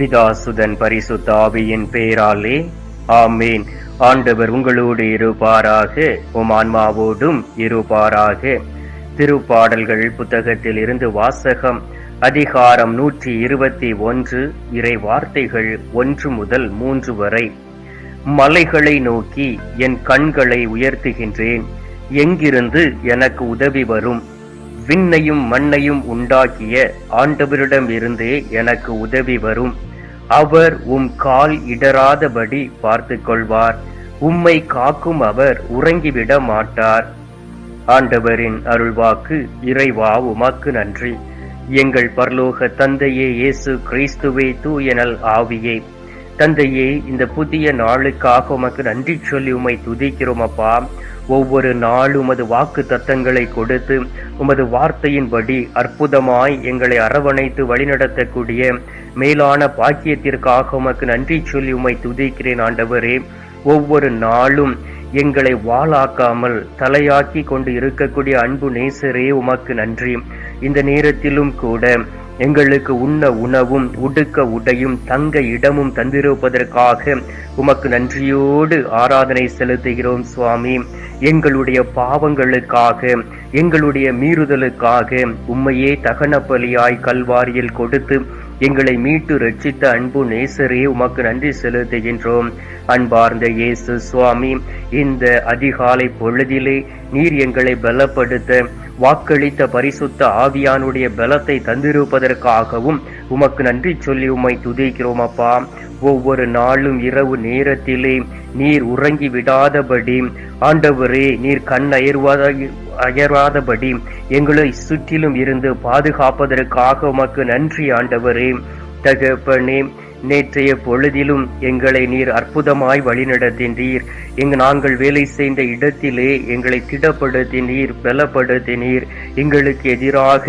பிதாசுதன் பரிசுத்த ஆவியின் பெயராலே ஆமேன். ஆண்டவர் உங்களோடு இருப்பாராக. உம் ஆன்மாவோடும் இருப்பாராக. திருப்பாடல்கள் புத்தகத்தில் இருந்து வாசகம் அதிகாரம் நூற்றி இருபத்தி ஒன்று இறை வார்த்தைகள் ஒன்று முதல் மூன்று வரை. மலைகளை நோக்கி என் கண்களை உயர்த்துகின்றேன். எங்கிருந்து எனக்கு உதவி வரும்? விண்ணையும் மண்ணையும் உண்டாக்கிய ஆண்டவரிடம் இருந்தே எனக்கு உதவி வரும். அவர் உம் கால் இடராதபடி பார்த்து கொள்வார் உம்மை காக்கும் அவர் உறங்கிவிட மாட்டார். ஆண்டவரின் அருள்வாக்கு இறைவா உமக்கு நன்றி. எங்கள் பரலோக தந்தையே இயேசு கிறிஸ்துவே தூயனல் ஆவியே. தந்தையே இந்த புதிய நாளுக்காக உமக்கு நன்றி சொல்லி உம்மை துதிக்கிறோம் அப்பா. ஒவ்வொரு நாளும் உமது வாக்கு தத்தங்களை கொடுத்து உமது வார்த்தையின்படி அற்புதமாய் எங்களை அரவணைத்து வழிநடத்தக்கூடிய மேலான பாக்கியத்திற்காக உமக்கு நன்றி சொல்லி உம்மை துதிக்கிறேன் ஆண்டவரே. ஒவ்வொரு நாளும் எங்களை வாளாக்காமல் தலையாக்கி கொண்டு இருக்கக்கூடிய அன்பு நேசரே உமக்கு நன்றி. இந்த நேரத்திலும் கூட எங்களுக்கு உண்ண உணவும் உடுக்க உடையும் தங்க இடமும் தந்திருப்பதற்காக உமக்கு நன்றியோடு ஆராதனை செலுத்துகிறோம் சுவாமி. எங்களுடைய பாவங்களுக்காக எங்களுடைய மீறுதலுக்காக உம்மையே தகன பலியாய் கல்வாரியில் கொடுத்து எங்களை மீட்டு ரட்சித்த அன்பு நேசரே உமக்கு நன்றி செலுத்துகின்றோம். அன்பார்ந்த இயேசு சுவாமி இந்த அதிகாலை பொழுதிலே நீர் எங்களை பலப்படுத்த வாக்களித்த பரிசுத்த ஆவியானுடைய பலத்தை தந்திருப்பதற்காகவும் உமக்கு நன்றி சொல்லி உம்மை துதிக்கிறோம் அப்பா. ஒவ்வொரு நாளும் இரவு நேரத்திலே நீர் உறங்கி விடாதபடி ஆண்டவரே நீர் கண் அயர்வாத அயராதபடி எங்களை சுற்றிலும் இருந்து பாதுகாப்பதற்காக உமக்கு நன்றி ஆண்டவரே. தகப்பனே நேற்றைய பொழுதிலும் எங்களை நீர் அற்புதமாய் வழிநடத்தினீர். எங்க நாங்கள் வேலை செய்த இடத்திலே எங்களை திடப்படுத்தினீர் பலப்படுத்தினீர் எங்களுக்கு எதிராக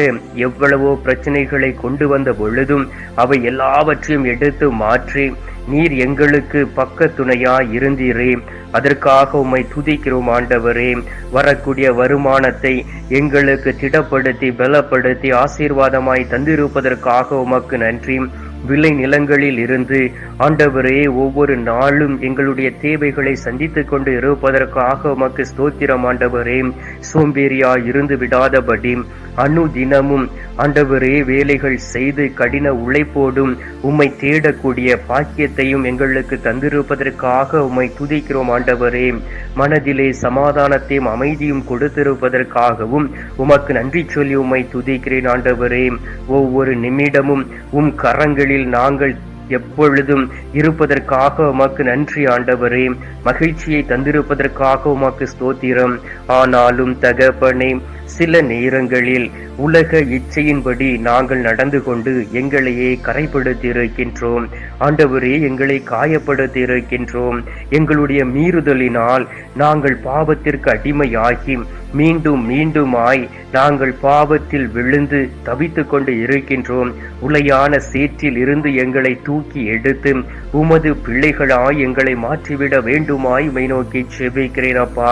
எவ்வளவோ பிரச்சனைகளை கொண்டு வந்த பொழுதும் அவை எல்லாவற்றையும் எடுத்து மாற்றி நீர் எங்களுக்கு பக்க துணையா இருந்தீரே. அதற்காக உம்மை துதிக்கிறோம் ஆண்டவரே. வரக்கூடிய வருமானத்தை எங்களுக்கு திடப்படுத்தி பலப்படுத்தி ஆசீர்வாதமாய் தந்திருப்பதற்காக உமக்கு நன்றி. விளை நிலங்களில் இருந்து ஆண்டவரே ஒவ்வொரு நாளும் எங்களுடைய தேவைகளை சந்தித்துக் கொண்டு இருப்பதற்காக உமக்கு ஸ்தோத்திரம் ஆண்டவரே. சோம்பேறியா இருந்து விடாதபடி அணு தினமும் ஆண்டவரே வேலைகள் செய்து கடின உழைப்போடும் உம்மை தேடக்கூடிய பாக்கியத்தையும் எங்களுக்கு தந்திருப்பதற்காக உம்மை துதிக்கிறோம் ஆண்டவரே. மனதிலே சமாதானத்தையும் அமைதியும் கொடுத்திருப்பதற்காகவும் உமக்கு நன்றி சொல்லி உம்மை துதிக்கிறேன் ஆண்டவரே. ஒவ்வொரு நிமிடமும் உம் கரங்களில் நாங்கள் எப்பொழுதும் இருப்பதற்காக உமக்கு நன்றி ஆண்டவரே. மகிழ்ச்சியை தந்திருப்பதற்காக உமக்கு ஸ்தோத்திரம். ஆனாலும் தகப்பனே சில நேரங்களில் உலக இச்சையின்படி நாங்கள் நடந்து கொண்டு எங்களையே கரைப்படுத்தியிருக்கின்றோம். ஆண்டவரே எங்களை காயப்படுத்தியிருக்கின்றோம். எங்களுடைய மீறுதலினால் நாங்கள் பாவத்திற்கு அடிமையாகி மீண்டும் மீண்டுமாய் நாங்கள் பாவத்தில் விழுந்து தவித்து கொண்டு இருக்கின்றோம். உலையான சேற்றில் இருந்து எங்களை தூக்கி எடுத்து உமது பிள்ளைகளாய் எங்களை மாற்றிவிட வேண்டுமாய் மை நோக்கி செபிக்கிறேன் அப்பா.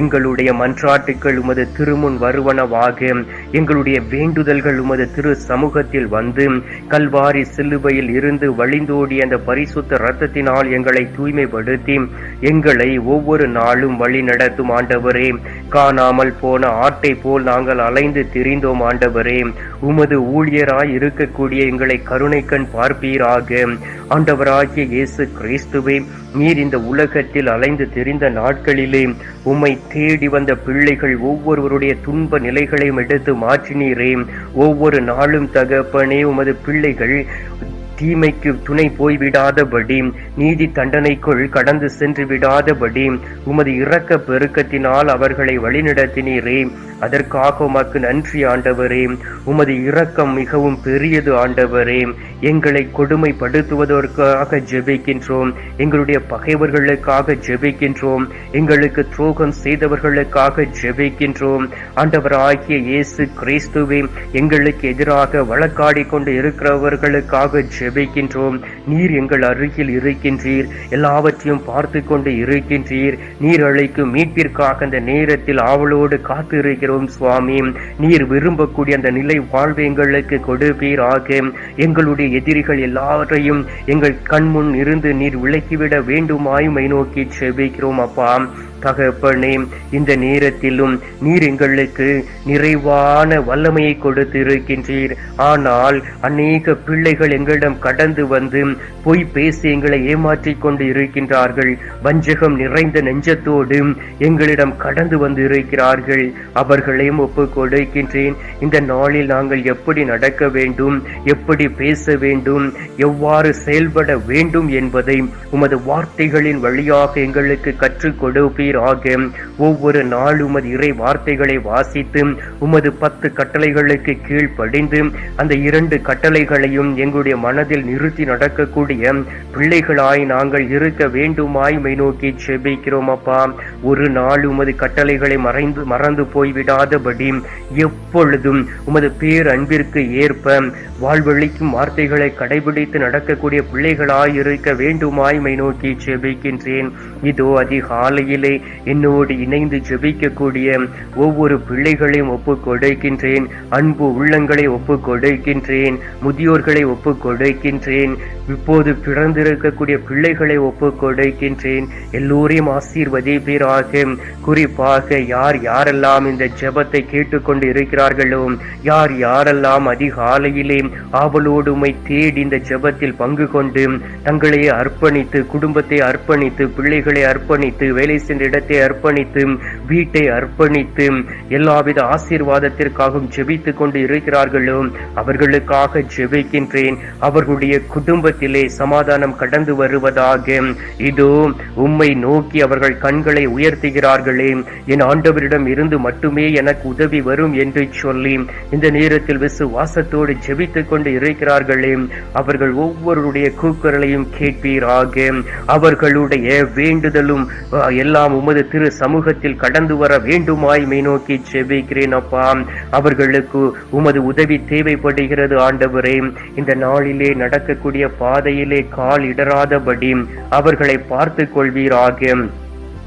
எங்களுடைய மன்றாட்டுக்கள் உமது திருமுன் வருவனவாக எங்களுடைய வேண்டுதல்கள் உமது திரு சமூகத்தில் வந்து கல்வாரி சிலுவையில் இருந்து வழிந்தோடிய அந்த பரிசுத்த ரத்தத்தினால் எங்களை தூய்மைப்படுத்தி எங்களை ஒவ்வொரு நாளும் வழி நடத்தும் ஆண்டவரே. காணாமல் போன ஆட்டை போல் நாங்கள் அலைந்து திரிந்தோம் ஆண்டவரே. உமது ஊழியராய் இருக்கக்கூடிய எங்களை கருணைக்கண் பார்ப்பீராக. ஆண்டவராகிய இயேசு கிறிஸ்துவே நீர் இந்த உலகத்தில் அலைந்து தெரிந்த நாட்களிலே உம்மை தேடி வந்த பிள்ளைகள் ஒவ்வொருவருடைய துன்ப நிலைகளையும் எடுத்து மாற்றினீரே. ஒவ்வொரு நாளும் தகப்பனே உமது பிள்ளைகள் தீமைக்கு துணை போய்விடாதபடி நீதி தண்டனைக்குள் கடந்து சென்று விடாதபடி உமது இரக்க பெருக்கத்தினால் அவர்களை வழிநடத்தினீரே. அதற்காக உமக்கு நன்றி ஆண்டவரே. உமது இரக்கம் மிகவும் பெரியது ஆண்டவரே. எங்களை கொடுமைப்படுத்துவதற்காக ஜெபிக்கின்றோம். எங்களுடைய பகைவர்களுக்காக ஜெபிக்கின்றோம். எங்களுக்கு துரோகம் செய்தவர்களுக்காக ஜெபிக்கின்றோம். ஆண்டவராகிய இயேசு கிறிஸ்துவே எங்களுக்கு எதிராக வழக்காடி கொண்டு இருக்கிறவர்களுக்காக செபிக்கின்றோம். நீர் எங்கள் அருகில் இருக்கின்றீர். எல்லாவற்றையும் பார்த்து கொண்டு இருக்கின்றீர். நீர் அழைக்கும் மீட்பிற்காக அந்த நேரத்தில் ஆவலோடு காத்து இருக்கிறோம் சுவாமி. நீர் விரும்பக்கூடிய அந்த நிலை வாழ்வு எங்களுக்கு கொடுப்பீராக. எங்களுடைய எதிரிகள் எல்லாரையும் எங்கள் கண்முன் இருந்து நீர் விலக்கிவிட வேண்டுமாயுமை நோக்கி செபிக்கிறோம் அப்பா. தகப்பனே இந்த நேரத்திலும் நீர் எங்களுக்கு நிறைவான வல்லமையை கொடுத்து இருக்கின்றீர் ஆனால் அநேக பிள்ளைகள் எங்களிடம் கடந்து வந்து பொய் பேசி எங்களை ஏமாற்றிக் கொண்டு இருக்கின்றார்கள் வஞ்சகம் நிறைந்த நெஞ்சத்தோடு எங்களிடம் கடந்து வந்து இருக்கிறார்கள் அவர்களையும் ஒப்பு கொடுக்கின்றேன். இந்த நாளில் நாங்கள் எப்படி நடக்க வேண்டும் எப்படி பேச வேண்டும் எவ்வாறு செயல்பட வேண்டும் என்பதை உமது வார்த்தைகளின் வழியாக எங்களுக்கு கற்றுக் கொடுப்பீராக ஒவ்வொரு நாள் உமது இறை வார்த்தைகளை வாசித்து உமது பத்து கட்டளைகளுக்கு கீழ் படிந்து அந்த இரண்டு கட்டளைகளையும் எங்களுடைய மனதில் நிறுத்தி நடக்கக்கூடிய பிள்ளைகளாய் நாங்கள் இருக்க வேண்டுமாய் மை நோக்கி செபிக்கிறோம் அப்பா. ஒரு நாள் உமது கட்டளைகளை மறைந்து மறந்து போய்விடாதபடி எப்பொழுதும் உமது பேர் அன்பிற்கு ஏற்ப வாழ்வழிக்கும் வார்த்தைகளை கடைபிடித்து நடக்கக்கூடிய பிள்ளைகளாய் இருக்க வேண்டுமாய் மை நோக்கி செபிக்கின்றேன். இதோ அதிகாலையிலே என்னோடு இணைந்து ஜெபிக்கக்கூடிய ஒவ்வொரு பிள்ளைகளையும் ஒப்பு கொடுக்கின்றேன். அன்பு உள்ளங்களை ஒப்பு கொடுக்கின்றேன். முதியோர்களை ஒப்பு கொடுக்கின்றேன். இப்போது பிறந்திருக்கக்கூடிய பிள்ளைகளை ஒப்பு கொடுக்கின்றேன். எல்லோரையும் ஆசீர்வதிப்பீராக. குறிப்பாக யார் யாரெல்லாம் இந்த ஜெபத்தை கேட்டுக்கொண்டு இருக்கிறார்களோ யார் யாரெல்லாம் அதிகாலையிலே ஆவலோடு உம்மை தேடி இந்த ஜெபத்தில் பங்கு கொண்டு தங்களை அர்ப்பணித்து குடும்பத்தை அர்ப்பணித்து பிள்ளைகளை அர்ப்பணித்து வேலை சென்ற இடத்தை அர்ப்பணித்து வீட்டை அர்ப்பணித்து எல்லாவித ஆசீர்வாதத்திற்காகவும் ஜெபித்து கொண்டு இருக்கிறார்களோ அவர்களுக்காக ஜெபிக்கின்றேன். அவர்களுடைய குடும்பத்திலே சமாதானம் கடந்து வருவதாக. இதோ உம்மை நோக்கி அவர்கள் கண்களை உயர்த்துகிறார்களே என் ஆண்டவரிடம் இருந்து மட்டுமே எனக்கு உதவி வரும் என்று சொல்லி இந்த நேரத்தில் விசுவாசத்தோடு ஜெபித்துக் கொண்டு இருக்கிறார்களே அவர்கள் ஒவ்வொருடைய கூக்குரலையும் கேட்பீராக. அவர்களுடைய வேண்டுதலும் எல்லாம் உமது திரு சமூகத்தில் கடந்து வர வேண்டுமாய் மை நோக்கி ஜெபிக்கிறேன் அப்பா. அவர்களுக்கு உமது உதவி தேவைப்படுகிறது ஆண்டவரே. இந்த நாளிலே நடக்கக்கூடிய பாதையிலே கால் இடராதபடி அவர்களை பார்த்து கொள்வீராக.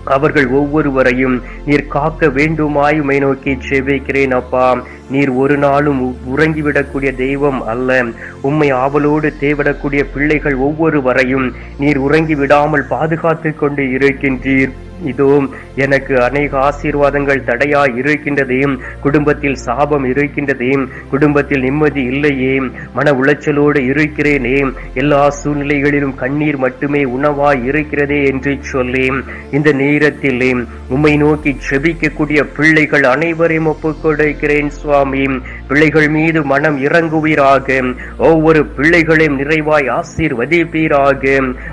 அவர்கள் ஒவ்வொருவரையும் நீர் காக்க வேண்டுமாய் உமை நோக்கி செபிக்கிறேன் அப்பா. நீர் ஒரு நாளும் உ- உறங்கிவிடக்கூடிய தெய்வம் அல்ல. உம்மை ஆவலோடு தேவிடக்கூடிய பிள்ளைகள் ஒவ்வொருவரையும் நீர் உறங்கி விடாமல் பாதுகாத்து கொண்டு இருக்கின்றீர். இதோ எனக்கு அநேக ஆசீர்வாதங்கள் தடையா இருக்கின்றதே குடும்பத்தில் சாபம் இருக்கின்றதே குடும்பத்தில் நிம்மதி இல்லையே மன உளைச்சலோடு இருக்கிறேனே எல்லா சூழ்நிலைகளிலும் கண்ணீர் மட்டுமே உணவாய் இருக்கிறதே என்று சொல்லி இந்த நேரத்திலே உம்மை நோக்கி செபிக்கக்கூடிய பிள்ளைகள் அனைவரையும் ஒப்புக்கொடுக்கிறேன் சுவாமி. பிள்ளைகள் மீது மனம் இறங்குவீராக ஒவ்வொரு பிள்ளைகளையும் நிறைவாய் ஆசீர்வதிப்பீராக.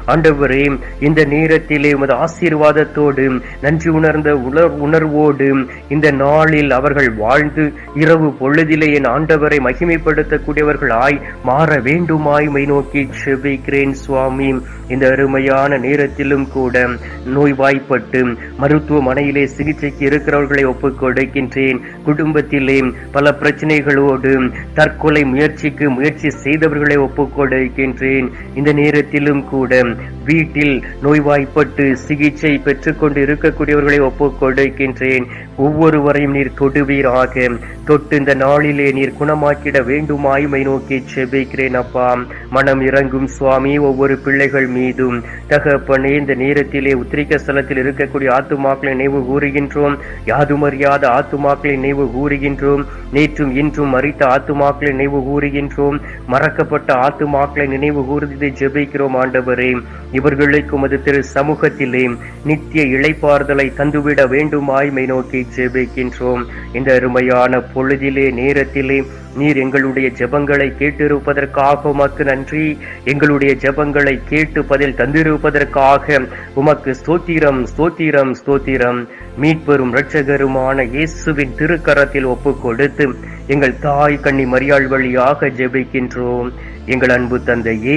ஆண்டவரே இந்த நேரத்திலே உமது ஆசீர்வாதத்தோடு நன்றி உணர்ந்த உணர் உணர்வோடு இந்த நாளில் அவர்கள் வாழ்ந்து இரவு பொழுதிலே என் ஆண்டவரை மகிமைப்படுத்தக்கூடியவர்களாய் மாற வேண்டுமாய் மை நோக்கி செபிக்கிறேன் சுவாமி. இந்த அருமையான நேரத்திலும் கூட நோய்வாய்ப்பட்டு மருத்துவமனையிலே சிகிச்சைக்கு இருக்கிறவர்களை ஒப்புக் கொடுக்கின்றேன். குடும்பத்திலே பல பிரச்சனைகளோடு தற்கொலை முயற்சிக்கு முயற்சி செய்தவர்களை ஒப்புக் கொடுக்கின்றேன். இந்த நேரத்திலும் கூட வீட்டில் நோய்வாய்ப்பட்டு சிகிச்சை பெற்றுக்கொண்டு இருக்கக்கூடியவர்களை ஒப்புக்கொடுக்கின்றேன். ஒவ்வொருவரையும் நீர் தொடுவீராக. தொட்டு இந்த நாளிலே நீர் குணமாக்கிட வேண்டுமாயுமை நோக்கி செபிக்கிறேன் அப்பா. மனம் இறங்கும் சுவாமி ஒவ்வொரு பிள்ளைகள் மீதும். தகப்பனே இந்த நேரத்திலே உத்திரிக்க ஸ்தலத்தில் இருக்கக்கூடிய ஆத்துமாக்களை நினைவு கூறுகின்றோம். யாதுமறியாத ஆத்துமாக்களை நினைவு கூறுகின்றோம். நேற்றும் இன்றும் மறித்த ஆத்துமாக்களை நினைவு கூறுகின்றோம். மறக்கப்பட்ட ஆத்துமாக்களை நினைவு கூர்ந்து ஜெபிக்கிறோம் ஆண்டவரே. இவர்களுக்கு உமது திரு சமூகத்திலே நித்திய இழைப்பார்தலை தந்துவிட வேண்டும் ஆய்மை நோக்கி ஜெபிக்கின்றோம். இந்த அருமையான பொழுதிலே நேரத்திலே நீர் எங்களுடைய ஜெபங்களை கேட்டிருப்பதற்காக உமக்கு நன்றி. எங்களுடைய ஜெபங்களை கேட்டு பதில் தந்திருப்பதற்காக உமக்கு ஸ்தோத்திரம் ஸ்தோத்திரம் ஸ்தோத்திரம். மீட்பெரும் இரட்சகருமான இயேசுவின் திருக்கரத்தில் ஒப்பு கொடுத்து எங்கள் தாய் கண்ணி மரியாள் வழியாக ஜெபிக்கின்றோம். எங்கள் அன்பு தந்தையே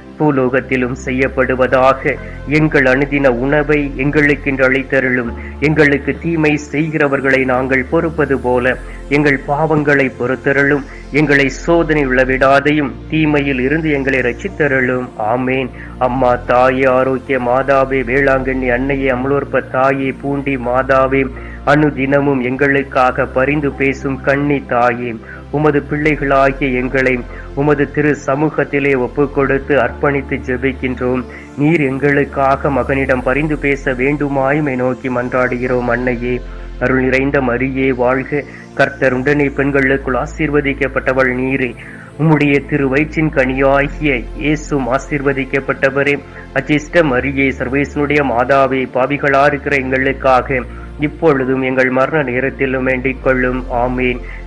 பூலோகத்திலும் செய்யப்படுவதாக எங்கள் அனுதின உணவை எங்களுக்கென்று அளித்தருளும். எங்களுக்கு தீமை செய்கிறவர்களை நாங்கள் பொறுப்பது போல எங்கள் பாவங்களை பொறுத்தருளும். எங்களை சோதனை விடாதையும் தீமையில் இருந்து எங்களை ரச்சித்தருளும் ஆமேன். அம்மா தாயே ஆரோக்கிய மாதாவே வேளாங்கண்ணி அன்னையே அமலோற்ப தாயே பூண்டி மாதாவே அனுதினமும் எங்களுக்காக பரிந்து பேசும் கண்ணி தாயே. உமது பிள்ளைகளாகிய எங்களை உமது திரு சமூகத்திலே ஒப்பு கொடுத்து அர்ப்பணித்து ஜெபிக்கின்றோம். நீர் எங்களுக்காக மகனிடம் பரிந்து பேச வேண்டுமாயுமை நோக்கி மன்றாடுகிறோம் அன்னையே. அருள் நிறைந்த மரியே வாழ்க. கர்த்தர் உடனே பெண்களுக்குள் ஆசீர்வதிக்கப்பட்டவள் நீரே. உம்முடைய திரு வயிற்றின் கனியாகிய இயேசும் ஆசீர்வதிக்கப்பட்டவரே. அச்சிஷ்ட மரியே சர்வேசனுடைய மாதாவே பாவிகளா இருக்கிற எங்களுக்காக இப்பொழுதும் எங்கள் மரண நேரத்திலும் வேண்டிக் கொள்ளும். ஆமீன்.